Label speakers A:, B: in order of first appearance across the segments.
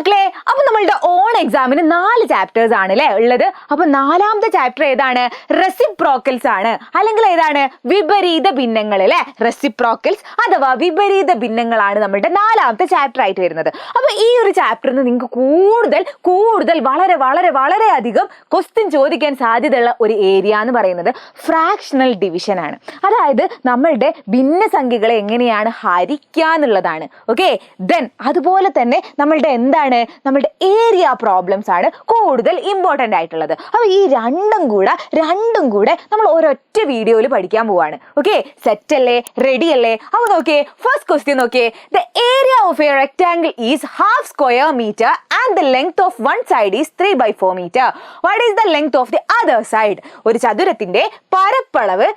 A: മക്കളെ അപ്പൊ നമ്മളുടെ ഓൺ എക്സാമിന് നാല് ചാപ്റ്റേഴ്സ് ആണ് അല്ലേ ഉള്ളത്. അപ്പൊ നാലാമത്തെ ചാപ്റ്റർ ഏതാണ്? റെസിപ്രോക്കൽസ് ആണ്. അല്ലെങ്കിൽ ഏതാണ്? വിപരീത ഭിന്നങ്ങൾ അല്ലെ റെസിപ്രോക്കൽസ് അഥവാ വിപരീത ഭിന്നങ്ങളാണ് നമ്മളുടെ നാലാമത്തെ ചാപ്റ്റർ ആയിട്ട് വരുന്നത്. അപ്പൊ ഈ ഒരു ചാപ്റ്ററിൽ നിന്ന് നിങ്ങൾക്ക് കൂടുതൽ കൂടുതൽ വളരെ വളരെ വളരെ അധികം ക്വസ്റ്റ്യൻ ചോദിക്കാൻ സാധ്യതയുള്ള ഒരു ഏരിയ എന്ന് പറയുന്നത് ഫ്രാക്ഷണൽ ഡിവിഷൻ ആണ്. അതായത് നമ്മളുടെ ഭിന്നസംഖ്യകളെ എങ്ങനെയാണ് ഹരിക്കുക എന്നുള്ളതാണ് ഓക്കെ ദെൻ അതുപോലെ തന്നെ നമ്മളുടെ എന്താണ് നമ്മളുടെ ഏരിയ പ്രോബ്ലംസ് ആണ് കൂടുതൽ ഇമ്പോർട്ടന്റ് ആയിട്ടുള്ളത്. അപ്പോൾ ഈ രണ്ടും കൂടെ രണ്ടും കൂടെ നമ്മൾ ഒരൊറ്റ വീഡിയോയിൽ പഠിക്കാൻ പോവാണ്. ഓക്കെ സെറ്റ് അല്ലേ? റെഡി അല്ലേ? അപ്പോൾ നോക്കിയേ ഫസ്റ്റ് ക്വസ്റ്റ്യൻ നോക്കിയേ. The area of a rectangle is half square metre and the length of one side is three by four metre what is the length of the other side ഒരു ചതുരത്തിന്റെ പരപ്പളവ്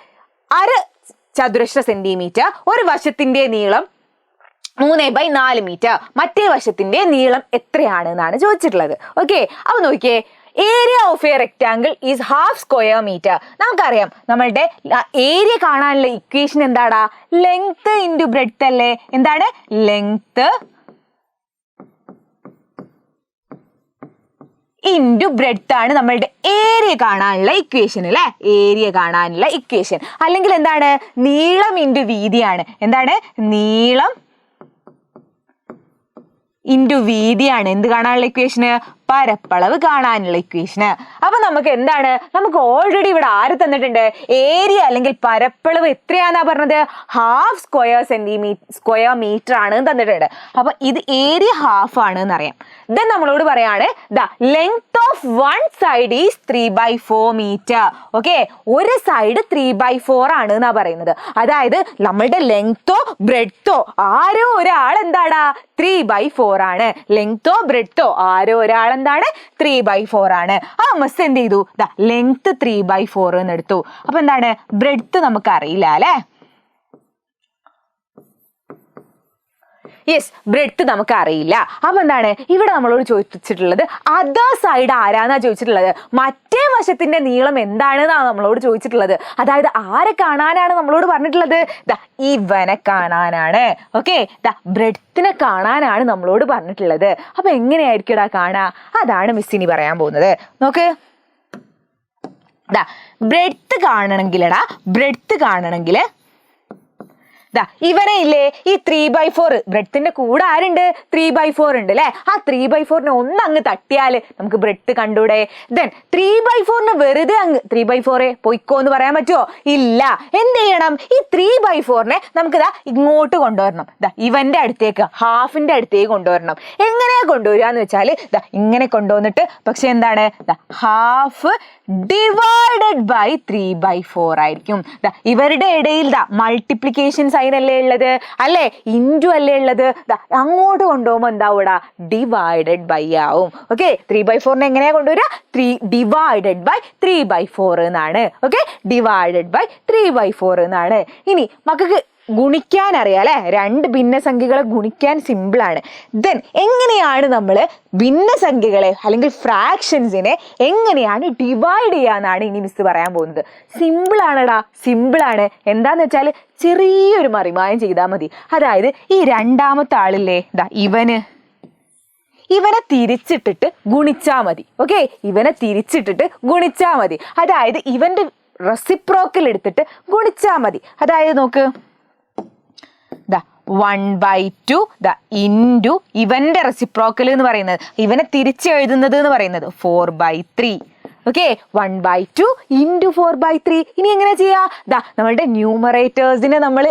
A: അര ചതുരശ്ര centimetre ഒരു വശത്തിന്റെ നീളം മൂന്ന് ബൈ നാല് മീറ്റർ മറ്റേ വശത്തിന്റെ നീളം എത്രയാണ് എന്നാണ് ചോദിച്ചിട്ടുള്ളത്. ഓക്കെ അപ്പൊ നോക്കിയേ area of a rectangle is half square metre നമുക്കറിയാം നമ്മളുടെ ഏരിയ കാണാനുള്ള ഇക്വേഷൻ എന്താടാ? ലെങ്ത് ഇന്റു ബ്രെഡ്ത്ത് അല്ലേ? എന്താണ്? ലെങ്ത് ഇന്റു ബ്രെഡ്ത്ത് ആണ് നമ്മളുടെ ഏരിയ കാണാനുള്ള ഇക്വേഷൻ അല്ലേ? ഏരിയ കാണാനുള്ള ഇക്വേഷൻ അല്ലെങ്കിൽ എന്താണ്? നീളം ഇന്റു വീതിയാണ്. എന്താണ്? നീളം ഇന്റു വീതിയാണ് എന്ത് കാണാനുള്ള ഇക്വേഷന് പരപ്പളവ് കാണാനുള്ള ഇക്വേഷന് അപ്പൊ നമുക്ക് എന്താണ്? നമുക്ക് ഓൾറെഡി ഇവിടെ ആര് തന്നിട്ടുണ്ട്? ഏരിയ അല്ലെങ്കിൽ പരപ്പളവ് എത്രയാന്നാ പറഞ്ഞത്? Half square centimetre square metre ആണ് എന്ന് തന്നിട്ടുണ്ട്. അപ്പൊ ഇത് ഏരിയ ഹാഫ് ആണ് എന്നറിയാം. ദെൻ നമ്മളോട് പറയാണ് the length of one side is three by four metre okay ഒരു സൈഡ് ത്രീ ബൈ ഫോർ ആണ് എന്നാ പറയുന്നത്. അതായത് നമ്മളുടെ ലെങ്തോ ബ്രെഡ്ത്തോ ആരോ ഒരാൾ എന്താടാ? ത്രീ ബൈ ഫോർ ആണ്. ലെങ്തോ ബ്രെഡ്ത്തോ ആരോ ഒരാൾ എന്താണ്? ത്രീ ബൈ ഫോർ ആണ്. ആ മിസ് എന്ത് ചെയ്തു? ദാ ലെങ്ത് ത്രീ ബൈ ഫോർ എന്ന് എടുത്തു. അപ്പൊ എന്താണ്? ബ്രെഡ്ത്ത് നമുക്ക് അറിയില്ല അല്ലേ? യെസ് ബ്രെഡ്ത്ത് നമുക്ക് അറിയില്ല അപ്പൊ എന്താണ്? ഇവിടെ നമ്മളോട് ചോദിച്ചിട്ടുള്ളത് അതർ സൈഡ് ആരാന്നാ ചോദിച്ചിട്ടുള്ളത്? മറ്റേ വശത്തിന്റെ നീളം എന്താണെന്നാണ് നമ്മളോട് ചോദിച്ചിട്ടുള്ളത്. അതായത് ആരെ കാണാനാണ് നമ്മളോട് പറഞ്ഞിട്ടുള്ളത്? ഇവനെ കാണാനാണ്. ഓക്കെ ബ്രെഡ്ത്തിനെ കാണാനാണ് നമ്മളോട് പറഞ്ഞിട്ടുള്ളത്. അപ്പൊ എങ്ങനെയായിരിക്കും കാണാ? അതാണ് മിസ്സിനി പറയാൻ പോകുന്നത്. നോക്ക് ദാ ബ്രെഡ്ത്ത് കാണണമെങ്കിലടാ ബ്രെഡ്ത്ത് കാണണമെങ്കിൽ ദാ ഇവനെ ഇല്ലേ? ഈ ത്രീ ബൈ ഫോർ ബ്രെഡ്ത്തിന്റെ കൂടെ ആരുണ്ട്? ത്രീ ബൈ ഫോർ ഉണ്ട് അല്ലെ ആ ത്രീ ബൈ ഫോറിനെ ഒന്ന് അങ്ങ് തട്ടിയാൽ നമുക്ക് ബ്രെഡ് കണ്ടൂടെ. ദെൻ ത്രീ ബൈ ഫോറിന് വെറുതെ അങ്ങ് ത്രീ ബൈ ഫോറെ പൊയ്ക്കോ എന്ന് പറയാൻ പറ്റുമോ ഇല്ല. എന്ത് ചെയ്യണം? ഈ ത്രീ ബൈ ഫോറിനെ നമുക്ക് ദാ ഇങ്ങോട്ട് കൊണ്ടുവരണം. ദാ ഇവന്റെ അടുത്തേക്ക് ഹാഫിന്റെ അടുത്തേക്ക് കൊണ്ടുവരണം. എങ്ങനെയാ കൊണ്ടുവരിക എന്ന് വെച്ചാൽ ദാ ഇങ്ങനെ കൊണ്ടുവന്നിട്ട് പക്ഷെ എന്താണ്? ദാ half divided by three by four ആയിരിക്കും. ദാ ഇവരുടെ ഇടയിൽ ദാ മൾട്ടിപ്ലിക്കേഷൻ അല്ലേ ഉള്ളത്? അല്ലേ? ഇന്റു അല്ലേ ഉള്ളത്? അങ്ങോട്ട് കൊണ്ടുപോകുമ്പോൾ എന്താവൂടാ? ഡിവൈഡഡ് ബൈ ആവും. ഓക്കെ ത്രീ ബൈ ഫോറിനെ എങ്ങനെയാ കൊണ്ടുവരിക? Three divided by three by four എന്നാണ്. Okay divided by three by four എന്നാണ്. ഇനി മക്കൾക്ക് ഗുണിക്കാൻ അറിയാം അല്ലെ? രണ്ട് ഭിന്നസംഖ്യകളെ ഗുണിക്കാൻ സിമ്പിളാണ് ദെൻ എങ്ങനെയാണ് നമ്മൾ ഭിന്നസംഖ്യകളെ അല്ലെങ്കിൽ ഫ്രാക്ഷൻസിനെ എങ്ങനെയാണ് ഡിവൈഡ് ചെയ്യാന്നാണ് ഇനി മിസ് പറയാൻ പോകുന്നത്. സിമ്പിളാണടാ സിമ്പിളാണ് എന്താന്ന് വെച്ചാൽ ചെറിയൊരു മറിമായം ചെയ്താൽ മതി. അതായത് ഈ രണ്ടാമത്തെ ആളില്ലേ ഇതാ ഇവന്. ഇവനെ തിരിച്ചിട്ടിട്ട് ഗുണിച്ചാൽ മതി ഓക്കെ ഇവനെ തിരിച്ചിട്ടിട്ട് ഗുണിച്ചാൽ മതി. അതായത് ഇവന്റെ റെസിപ്രോക്കൽ എടുത്തിട്ട് ഗുണിച്ചാൽ മതി. അതായത് നോക്ക്. ദാ വൺ ബൈ ടു ദ ഇന്റു ഇവന്റെ റെസിപ്രോക്കൽ എന്ന് പറയുന്നത്. ഇവനെ തിരിച്ച് എഴുതുന്നത് എന്ന് പറയുന്നത്. Four by three okay one by two into four by three ഇനി എങ്ങനെ ചെയ്യാ? ദാ നമ്മളുടെ ന്യൂമറേറ്റേഴ്സിനെ നമ്മൾ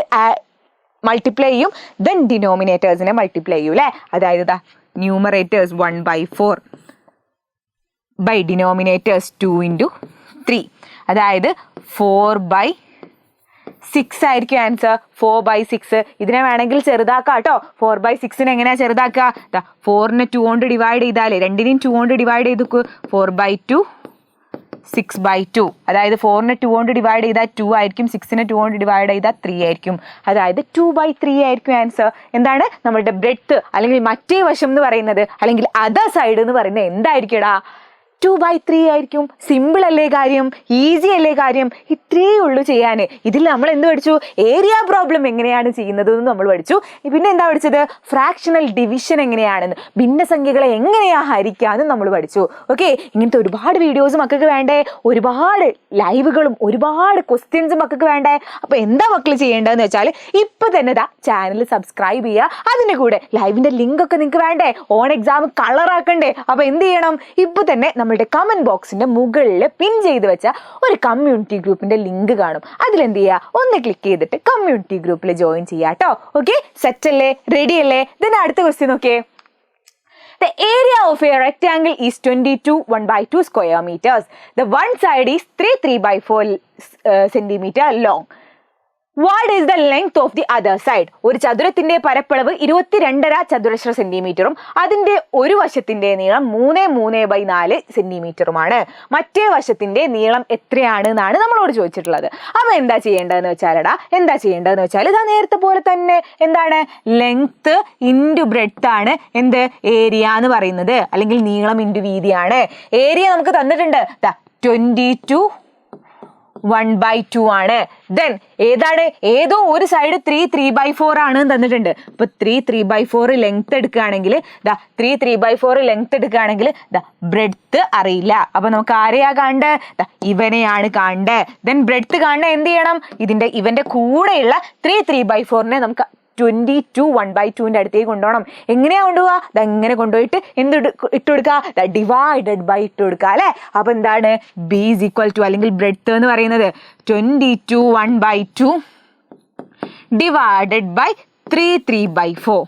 A: മൾട്ടിപ്ലൈ ചെയ്യും. ദെൻ ഡിനോമിനേറ്റേഴ്സിനെ മൾട്ടിപ്ലൈ ചെയ്യും അല്ലേ? അതായത് ദാ numerators one by four by denominators two into three അതായത് ഫോർ ബൈ സിക്സ് ആയിരിക്കും ആൻസർ ഫോർ ബൈ സിക്സ് ഇതിനെ വേണമെങ്കിൽ ചെറുതാക്കാം കേട്ടോ. ഫോർ ബൈ സിക്സിനെ എങ്ങനെയാ ചെറുതാക്കുക? ഫോറിനെ ടു കൊണ്ട് ഡിവൈഡ് ചെയ്താലേ രണ്ടിനെയും ടു കൊണ്ട് ഡിവൈഡ് ചെയ്തു four by two six by two അതായത് ഫോറിനെ ടു കൊണ്ട് ഡിവൈഡ് ചെയ്താൽ ടു ആയിരിക്കും. സിക്സിനെ ടു കൊണ്ട് ഡിവൈഡ് ചെയ്താൽ ത്രീ ആയിരിക്കും. അതായത് ടു ബൈ ത്രീ ആയിരിക്കും ആൻസർ എന്താണ്? നമ്മളുടെ ബ്രെഡ്ത്ത് അല്ലെങ്കിൽ മറ്റേ വശം എന്ന് പറയുന്നത് അല്ലെങ്കിൽ അതർ സൈഡ് എന്ന് പറയുന്നത് എന്തായിരിക്കടാ? ടു ബൈ ത്രീ ആയിരിക്കും. സിമ്പിൾ അല്ലേ കാര്യം? ഈസി അല്ലേ കാര്യം? ഇത്രയേ ഉള്ളൂ ചെയ്യാൻ ഇതിൽ നമ്മൾ എന്ത് പഠിച്ചു? ഏരിയ പ്രോബ്ലം എങ്ങനെയാണ് ചെയ്യുന്നത് എന്ന് നമ്മൾ പഠിച്ചു. പിന്നെ എന്താ പഠിച്ചത്? ഫ്രാക്ഷണൽ ഡിവിഷൻ എങ്ങനെയാണെന്ന്. ഭിന്നസംഖ്യകളെ എങ്ങനെയാ ഹരിക്കാന്നും നമ്മൾ പഠിച്ചു. ഓക്കെ ഇങ്ങനത്തെ ഒരുപാട് വീഡിയോസ് മക്കൾക്ക് വേണ്ടേ. ഒരുപാട് ലൈവുകളും ഒരുപാട് ക്വസ്റ്റ്യൻസും മക്കൾക്ക് വേണ്ടേ. അപ്പൊ എന്താ മക്കൾ ചെയ്യേണ്ടതെന്ന് വെച്ചാൽ ഇപ്പൊ തന്നെ ദാ ചാനൽ സബ്സ്ക്രൈബ് ചെയ്യുക അതിന്റെ കൂടെ ലൈവിന്റെ ലിങ്ക് ഒക്കെ നിങ്ങൾക്ക് വേണ്ടേ? ഓൺ എക്സാം കളറാക്കണ്ടേ അപ്പൊ എന്ത് ചെയ്യണം? ഇപ്പൊ തന്നെ നമ്മളുടെ കമന്റ് ബോക്സിന്റെ മുകളിൽ പിൻ ചെയ്ത് വെച്ച ഒരു കമ്മ്യൂണിറ്റി ഗ്രൂപ്പിന്റെ ലിങ്ക് കാണും. അതിലെന്ത് ചെയ്യുക ഒന്ന് ക്ലിക്ക് ചെയ്തിട്ട് കമ്മ്യൂണിറ്റി ഗ്രൂപ്പിൽ ജോയിൻ ചെയ്യാം കേട്ടോ ഓക്കെ സെറ്റ് അല്ലേ? റെഡി അല്ലേ? ഇതിന് അടുത്ത ക്വസ്റ്റ്യൻ നോക്കിയേ. The area of a rectangle is 22 1 by 2 square meters. The one side is 3 3 by 4 uh, centimeter long. What is the length of the other side ഒരു ചതുരത്തിന്റെ പരപ്പളവ് ഇരുപത്തിരണ്ടര ചതുരശ്ര സെന്റിമീറ്ററും അതിന്റെ ഒരു വശത്തിന്റെ നീളം മൂന്ന് മൂന്ന് ബൈ നാല് സെന്റിമീറ്ററുമാണ് മറ്റേ വശത്തിന്റെ നീളം എത്രയാണ് എന്നാണ് നമ്മളോട് ചോദിച്ചിട്ടുള്ളത്. അപ്പൊ എന്താ ചെയ്യേണ്ടതെന്ന് വെച്ചാലടാ എന്താ ചെയ്യേണ്ടതെന്ന് വെച്ചാൽ ഇതാ നേരത്തെ പോലെ തന്നെ എന്താണ്? ലെങ്ത് ഇന്റു ബ്രെഡ് ആണ് എന്ത്? ഏരിയ എന്ന് പറയുന്നത്. അല്ലെങ്കിൽ നീളം ഇന്റു വീതിയാണ്. ഏരിയ നമുക്ക് തന്നിട്ടുണ്ട്. Twenty two one by two ആണ്. ദെൻ ഏതാണ്? ഏതോ ഒരു side three three by four ആണ് തന്നിട്ടുണ്ട്. അപ്പൊ three three by four length എടുക്കുകയാണെങ്കിൽ ദാ three three by four length എടുക്കുകയാണെങ്കിൽ ദാ ബ്രെഡ്ത്ത് അറിയില്ല. അപ്പൊ നമുക്ക് ആരെയാ കാണേണ്ടത് ദാ ഇവനെയാണ് കാണേണ്ടത് ദെൻ ബ്രെഡ്ത്ത് കാണേണ്ട എന്ത് ചെയ്യണം? ഇതിന്റെ ഇവന്റെ കൂടെയുള്ള ത്രീ ത്രീ ബൈ ഫോറിനെ നമുക്ക് ട്വന്റി ടു വൺ ബൈ ടുവിന്റെ അടുത്തേക്ക് കൊണ്ടുപോകണം. എങ്ങനെയാ കൊണ്ടുപോവാ ഇതെങ്ങനെ കൊണ്ടുപോയിട്ട് എന്ത് ഇട്ട് കൊടുക്കുക? കൊടുക്കുക ഡിവൈഡഡ് ബൈ ഇട്ട് കൊടുക്കുക അല്ലേ? അപ്പൊ എന്താണ്? ബി ഈസ് ഈക്വൽ ടു അല്ലെങ്കിൽ ബ്രെഡ്ത്ത് എന്ന് പറയുന്നത് twenty two one by two divided by three three by four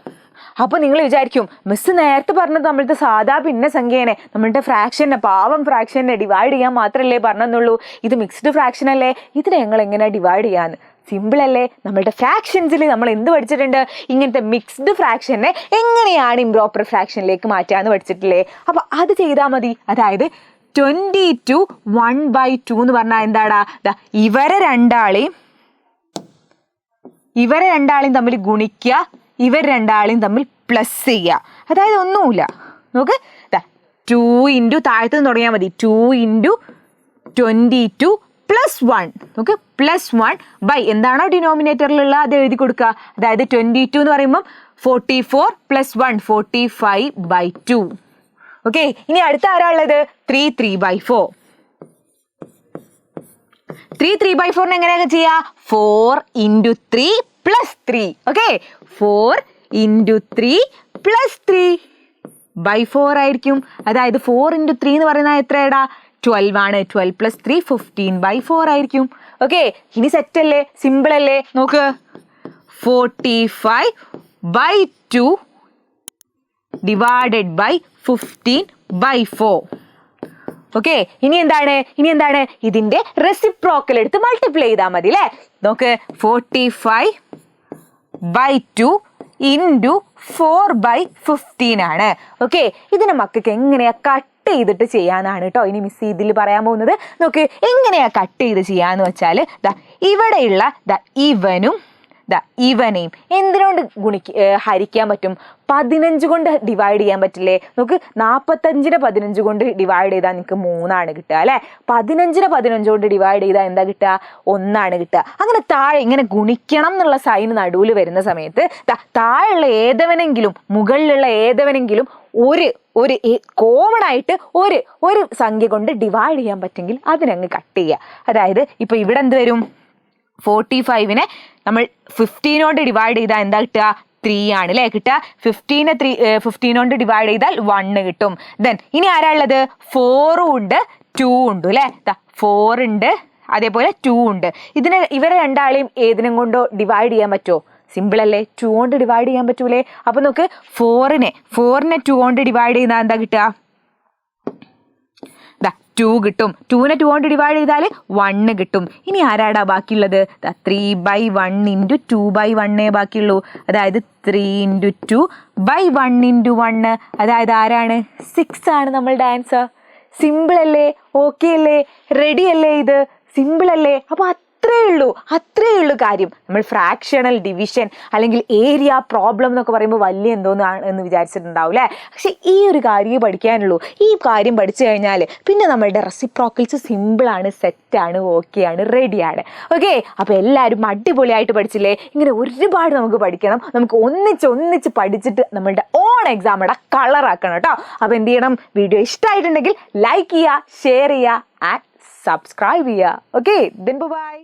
A: അപ്പോൾ നിങ്ങൾ വിചാരിക്കും മിസ് നേരത്തെ പറഞ്ഞത് നമ്മളുടെ സാധാ ഭിന്ന സംഖ്യേനെ നമ്മളുടെ ഫ്രാക്ഷനെ പാവം ഫ്രാക്ഷനെ ഡിവൈഡ് ചെയ്യാൻ മാത്രമല്ലേ പറഞ്ഞെന്നുള്ളൂ. ഇത് മിക്സ്ഡ് ഫ്രാക്ഷൻ അല്ലേ? ഇതിനെ ഞങ്ങൾ എങ്ങനെ ഡിവൈഡ് ചെയ്യാന്ന്? സിമ്പിൾ അല്ലേ? നമ്മളുടെ ഫ്രാക്ഷൻസിൽ നമ്മൾ എന്ത് പഠിച്ചിട്ടുണ്ട്? ഇങ്ങനത്തെ മിക്സ്ഡ് ഫ്രാക്ഷനെ എങ്ങനെയാണ് ഇംപ്രോപ്പർ ഫ്രാക്ഷനിലേക്ക് മാറ്റാന്ന് പഠിച്ചിട്ടില്ലേ? അപ്പൊ അത് ചെയ്താൽ മതി. അതായത് twenty two one by two എന്ന് പറഞ്ഞാൽ എന്താടാ? ഇവരെ രണ്ടാളെയും ഇവരെ രണ്ടാളെയും തമ്മിൽ ഗുണിക്കുക ഇവർ രണ്ടാളെയും തമ്മിൽ പ്ലസ് ചെയ്യുക. അതായത് ഒന്നുമില്ല. നോക്ക്. ടു ഇന്റു താഴത്തു നിന്ന് തുടങ്ങിയാൽ മതി. Two into twenty two plus one okay plus one by എന്താണോ ഡിനോമിനേറ്ററിലുള്ള അത് എഴുതി കൊടുക്കുക? അതായത് ട്വന്റി ടു എന്ന് പറയുമ്പം forty four plus one forty five by two okay ഇനി അടുത്ത ആരാ ഉള്ളത്? Three three by four three three by ഫോറിന് എങ്ങനെയൊക്കെ ചെയ്യാ? Four into three plus three okay four into three plus three by four ആയിരിക്കും. അതായത് ഫോർ ഇന്റു ത്രീ എന്ന് പറയുന്നത് എത്രയാടാ? ട്വൽവ് ആണ്. Twelve plus three fifteen by four ആയിരിക്കും. ഓക്കെ ഇനി സെറ്റ് അല്ലേ? സിമ്പിൾ അല്ലേ? നോക്ക്. Forty five by two divided by fifteen by four okay ഇനി എന്താണ്? ഇനി എന്താണ്? ഇതിന്റെ റെസിപ്രോക്കൽ എടുത്ത് മൾട്ടിപ്ലൈ ചെയ്താൽ മതി അല്ലേ? നോക്ക്. Forty five by two into four by fifteen ആണ്. ഓക്കെ ഇതിന് മക്കൾക്ക് എങ്ങനെയാ കട്ട് ചെയ്തിട്ട് ചെയ്യാനാണ് കേട്ടോ ഇനി മിസ് ഇതിൽ പറയാൻ പോകുന്നത്. നോക്ക് എങ്ങനെയാ കട്ട് ചെയ്ത് ചെയ്യാന്ന് വെച്ചാൽ ദാ ഇവിടെയുള്ള ദ ഇവനും ദ ഇവനെയും എന്തിനോണ്ട് ഗുണിക്ക് ഹരിക്കാൻ പറ്റും? പതിനഞ്ച് കൊണ്ട് ഡിവൈഡ് ചെയ്യാൻ പറ്റില്ലേ? നമുക്ക് നാൽപ്പത്തഞ്ചിനെ പതിനഞ്ച് കൊണ്ട് ഡിവൈഡ് ചെയ്താൽ നിങ്ങൾക്ക് മൂന്നാണ് കിട്ടുക അല്ലേ? പതിനഞ്ചിനെ പതിനഞ്ച് കൊണ്ട് ഡിവൈഡ് ചെയ്താൽ എന്താ കിട്ടുക? ഒന്നാണ് കിട്ടുക. അങ്ങനെ താഴെ ഇങ്ങനെ ഗുണിക്കണം എന്നുള്ള സൈൻ നടുവിൽ വരുന്ന സമയത്ത് താഴെയുള്ള ഏതവനെങ്കിലും മുകളിലുള്ള ഏതവനെങ്കിലും ഒരു ഒരു കോമൺ ആയിട്ട് ഒരു ഒരു സംഖ്യ കൊണ്ട് ഡിവൈഡ് ചെയ്യാൻ പറ്റുമെങ്കിൽ അതിനങ്ങ് കട്ട് ചെയ്യുക. അതായത് ഇപ്പൊ ഇവിടെ എന്ത് വരും? ഫോർട്ടി ഫൈവിനെ നമ്മൾ ഫിഫ്റ്റീനോട് ഡിവൈഡ് ചെയ്താൽ എന്താ കിട്ടുക? ത്രീ ആണ് അല്ലേ? കിട്ടുക? ഫിഫ്റ്റീനെ ത്രീ ഫിഫ്റ്റീനോണ്ട് ഡിവൈഡ് ചെയ്താൽ വണ്ണ് കിട്ടും. ദെൻ ഇനി ആരാ ഉള്ളത്? ഫോറും ഉണ്ട് ടൂ ഉണ്ട് അല്ലേ? ഫോർ ഉണ്ട് അതേപോലെ ടു ഉണ്ട്. ഇതിനെ ഇവരെ രണ്ടാളെയും ഏതിനും കൊണ്ടോ ഡിവൈഡ് ചെയ്യാൻ പറ്റുമോ സിമ്പിൾ അല്ലേ? ടു കൊണ്ട് ഡിവൈഡ് ചെയ്യാൻ പറ്റൂലേ? അപ്പൊ നോക്ക് ഫോറിനെ ഫോറിനെ ടു കൊണ്ട് ഡിവൈഡ് ചെയ്താൽ എന്താ കിട്ടുക? ടു കിട്ടും. ടൂനെ ടു കൊണ്ട് ഡിവൈഡ് ചെയ്താൽ വണ്ണ് കിട്ടും. ഇനി ആരാടാ ബാക്കിയുള്ളത്? Three by one into two by വണ്ണേ ബാക്കിയുള്ളൂ. അതായത് three into two by one into one അതായത് ആരാണ്? സിക്സ് ആണ് നമ്മളുടെ ആൻസർ സിമ്പിൾ അല്ലേ? ഓക്കെ അല്ലേ? റെഡി അല്ലേ ഇത്? സിമ്പിൾ അല്ലേ? അപ്പോൾ അത്രേ ഉള്ളൂ അത്രേ ഉള്ളൂ കാര്യം. നമ്മൾ ഫ്രാക്ഷണൽ ഡിവിഷൻ അല്ലെങ്കിൽ ഏരിയ പ്രോബ്ലം എന്നൊക്കെ പറയുമ്പോൾ വലിയ എന്തോന്നാണ് എന്ന് വിചാരിച്ചിട്ടുണ്ടാവും അല്ലേ പക്ഷെ ഈ ഒരു കാര്യം പഠിക്കാനുള്ളൂ. ഈ കാര്യം പഠിച്ചു കഴിഞ്ഞാൽ പിന്നെ നമ്മളുടെ റെസിപ്രോക്കിൾസ് സിമ്പിളാണ് സെറ്റാണ് ഓക്കെയാണ് റെഡിയാണ് ഓക്കെ അപ്പോൾ എല്ലാവരും അടിപൊളിയായിട്ട് പഠിച്ചില്ലേ? ഇങ്ങനെ ഒരുപാട് നമുക്ക് പഠിക്കണം. നമുക്ക് ഒന്നിച്ച് ഒന്നിച്ച് പഠിച്ചിട്ട് നമ്മളുടെ ഓൺ എക്സാം ഇവിടെ കളറാക്കണം കേട്ടോ അപ്പോൾ എന്ത് ചെയ്യണം? വീഡിയോ ഇഷ്ടമായിട്ടുണ്ടെങ്കിൽ ലൈക്ക് ചെയ്യുക ഷെയർ ചെയ്യുക ആൻഡ് സബ്സ്ക്രൈബ് ചെയ്യുക. Okay then bye